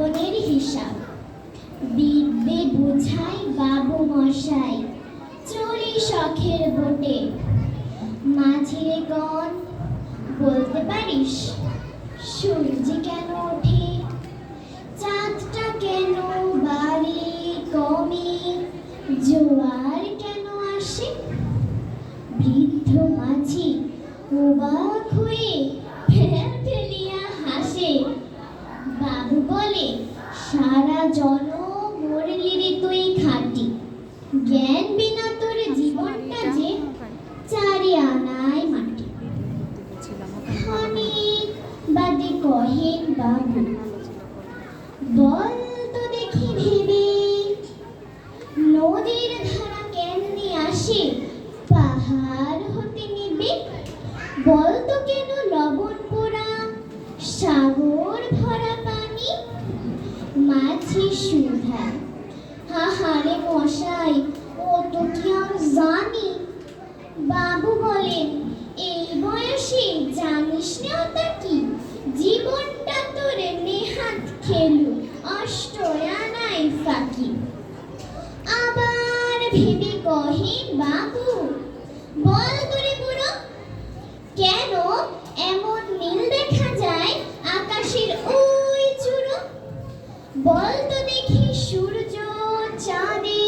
জীবনের হিসাব। বিদ্যে বুঝাই বাবু মশাই চড়ি শখের বোটে। মাঝিরে গণ বলতে পারিস? সূর্য কেন ওঠে? চাঁদটা কেন বাড়ে কমে? জোয়ার কেন আসে? বৃদ্ধ মাঝি অবাক হয়ে ফেল ফেলিয়া হাসে বাবু বলে সারা জনম তুই খাটি জ্ঞান বিনা তোর জীবনটা যে চারি আনায় মাটি। বাদে কহেন বাবু, বল তো দেখি ভেবে। নদীর ধারা কেমনি আসে? পাহাড় হতে নিবে বল তো কেন লবণ পোড়া? সাগর বাবু বলেন, এই বয়সে জানিস না কি? জীবনটা তোর নেহাত খেলু অষ্ট আনাই ফাঁকি। আবার ভেবে কহে বাবু, বল তোরে বুড়ো, কেন বল তো দেখি, সূর্য, চাঁদে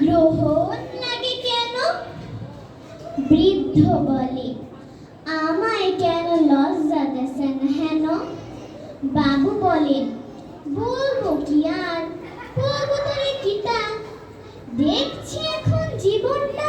গ্রহণ লাগে কেন? বৃদ্ধ বলে, আমায় কেন লজ্জা দেন হেন? বাবু বলেন বলব কি আর? বলব তোরে কিতা? দেখছি এখন জীবনটা